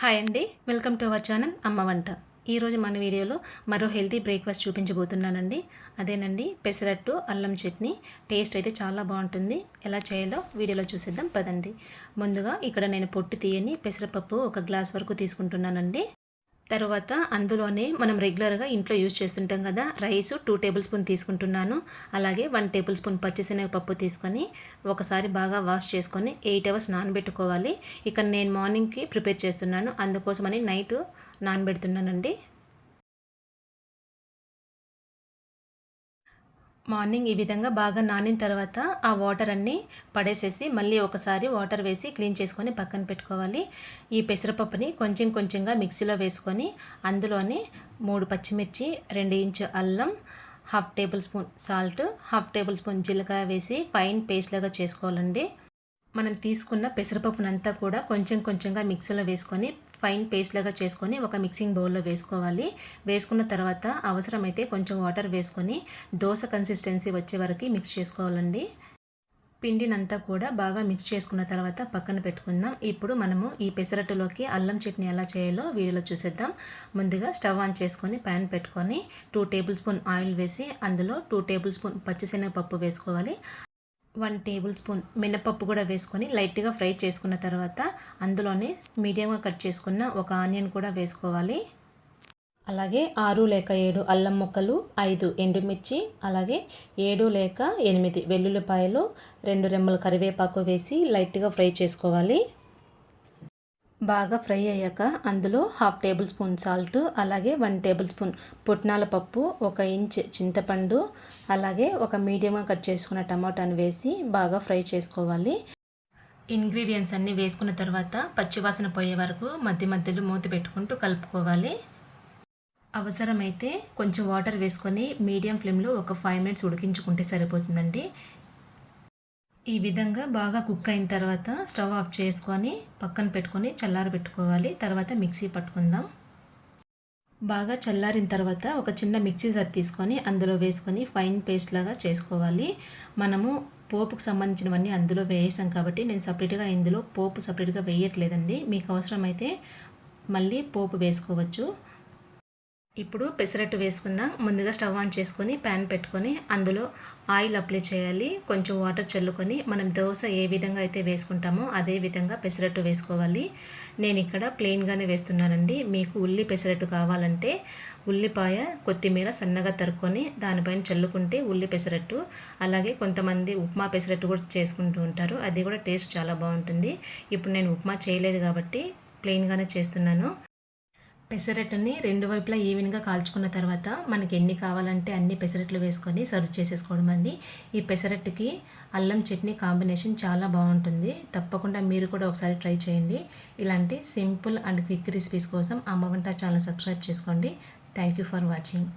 Hi అండి welcome to our channel అమ్మ వంట ఈరోజు మన వీడియోలో మరో హెల్తీ బ్రేక్ఫాస్ట్ చూపించబోతున్నానండి. అదేనండి పెసరట్టు అల్లం చట్నీ. టేస్ట్ అయితే చాలా బాగుంటుంది. ఎలా చేయాలో వీడియోలో చూసేద్దాం పదండి. ముందుగా ఇక్కడ నేను పొట్టు తీయని పెసరపప్పు ఒక గ్లాస్ వరకు తీసుకుంటున్నానండి. తర్వాత అందులోనే మనం రెగ్యులర్గా ఇంట్లో యూజ్ చేస్తుంటాం కదా రైస్ టూ టేబుల్ స్పూన్ తీసుకుంటున్నాను. అలాగే వన్ టేబుల్ స్పూన్ పచ్చిశనగపప్పు తీసుకొని ఒకసారి బాగా వాష్ చేసుకొని ఎయిట్ అవర్స్ నానబెట్టుకోవాలి. ఇక నేను మార్నింగ్కి ప్రిపేర్ చేస్తున్నాను. అందుకోసమని నైట్ నానబెడుతున్నానండి. మార్నింగ్ ఈ విధంగా బాగా నానిన తర్వాత ఆ వాటర్ అన్నీ పడేసేసి మళ్ళీ ఒకసారి వాటర్ వేసి క్లీన్ చేసుకొని పక్కన పెట్టుకోవాలి. ఈ పెసరపప్పుని కొంచెం కొంచెంగా మిక్సీలో వేసుకొని అందులోని మూడు పచ్చిమిర్చి రెండు ఇంచు అల్లం half tablespoon salt half tablespoon జీలకర్ర వేసి ఫైన్ పేస్ట్ లాగా చేసుకోవాలండి. మనం తీసుకున్న పెసరపప్పునంతా కూడా కొంచెం కొంచెంగా మిక్సీలో వేసుకొని ఫైన్ పేస్ట్ లాగా చేసుకొని ఒక మిక్సింగ్ బౌల్లో వేసుకోవాలి. వేసుకున్న తర్వాత అవసరమైతే కొంచెం వాటర్ వేసుకొని దోశ కన్సిస్టెన్సీ వచ్చే వరకు మిక్స్ చేసుకోవాలండి. పిండినంతా కూడా బాగా మిక్స్ చేసుకున్న తర్వాత పక్కన పెట్టుకుందాం. ఇప్పుడు మనము ఈ పెసరట్టులోకి అల్లం చట్నీ ఎలా చేయాలో వీడియోలో చూసేద్దాం. ముందుగా స్టవ్ ఆన్ చేసుకొని ప్యాన్ పెట్టుకొని టూ టేబుల్ స్పూన్ ఆయిల్ వేసి అందులో టూ టేబుల్ స్పూన్ పచ్చిశనగపప్పు వేసుకోవాలి. వన్ టేబుల్ స్పూన్ మినపప్పు కూడా వేసుకొని లైట్గా ఫ్రై చేసుకున్న తర్వాత అందులోనే మీడియంగా కట్ చేసుకున్న ఒక ఆనియన్ కూడా వేసుకోవాలి. అలాగే ఆరు లేక ఏడు అల్లం ముక్కలు ఐదు ఎండుమిర్చి అలాగే ఏడు లేక ఎనిమిది వెల్లుల్లిపాయలు రెండు రెమ్మల కరివేపాకు వేసి లైట్గా ఫ్రై చేసుకోవాలి. బాగా ఫ్రై అయ్యాక అందులో హాఫ్ టేబుల్ స్పూన్ సాల్ట్ అలాగే వన్ టేబుల్ స్పూన్ పుట్నాల పప్పు ఒక ఇంచ్ చింతపండు అలాగే ఒక మీడియంగా కట్ చేసుకున్న టమాటాను వేసి బాగా ఫ్రై చేసుకోవాలి. ఇంగ్రీడియంట్స్ అన్నీ వేసుకున్న తర్వాత పచ్చివాసన పోయే వరకు మధ్య మధ్యలో మూత పెట్టుకుంటూ కలుపుకోవాలి. అవసరమైతే కొంచెం వాటర్ వేసుకొని మీడియం ఫ్లేమ్లో ఒక ఫైవ్ మినిట్స్ ఉడికించుకుంటే సరిపోతుందండి. ఈ విధంగా బాగా కుక్ అయిన తర్వాత స్టవ్ ఆఫ్ చేసుకొని పక్కన పెట్టుకొని చల్లారి పెట్టుకోవాలి. తర్వాత మిక్సీ పట్టుకుందాం. బాగా చల్లారిన తర్వాత ఒక చిన్న మిక్సీ జార్ తీసుకొని అందులో వేసుకొని ఫైన్ పేస్ట్ లాగా చేసుకోవాలి. మనము పోపుకు సంబంధించినవన్నీ అందులో వేసాం కాబట్టి నేను సపరేట్గా ఇందులో పోపు సపరేట్గా వేయట్లేదండి. మీకు అవసరమైతే మళ్ళీ పోపు వేసుకోవచ్చు. ఇప్పుడు పెసరట్టు వేసుకుందాం. ముందుగా స్టవ్ ఆన్ చేసుకొని ప్యాన్ పెట్టుకొని అందులో ఆయిల్ అప్లై చేయాలి. కొంచెం వాటర్ చల్లుకొని మనం దోశ ఏ విధంగా అయితే వేసుకుంటామో అదే విధంగా పెసరట్టు వేసుకోవాలి. నేను ఇక్కడ ప్లెయిన్గానే వేస్తున్నానండి. మీకు ఉల్లి పెసరట్టు కావాలంటే ఉల్లిపాయ కొత్తిమీర సన్నగా తరుక్కొని దానిపైన చల్లుకుంటే ఉల్లి పెసరట్టు అలాగే కొంతమంది ఉప్మా పెసరట్టు కూడా చేసుకుంటూ ఉంటారు. అది కూడా టేస్ట్ చాలా బాగుంటుంది. ఇప్పుడు నేను ఉప్మా చేయలేదు కాబట్టి ప్లెయిన్గానే చేస్తున్నాను. పెసరట్టుని రెండు వైపులా ఈవెన్గా కాల్చుకున్న తర్వాత మనకి ఎన్ని కావాలంటే అన్ని పెసరట్లు వేసుకొని సర్వ్ చేసేసుకోవడం అండి. ఈ పెసరట్టుకి అల్లం చట్నీ కాంబినేషన్ చాలా బాగుంటుంది. తప్పకుండా మీరు కూడా ఒకసారి ట్రై చేయండి. ఇలాంటి సింపుల్ అండ్ క్విక్ రెసిపీస్ కోసం అమ్మ వంట ఛానల్ సబ్స్క్రైబ్ చేసుకోండి. Thank you for watching.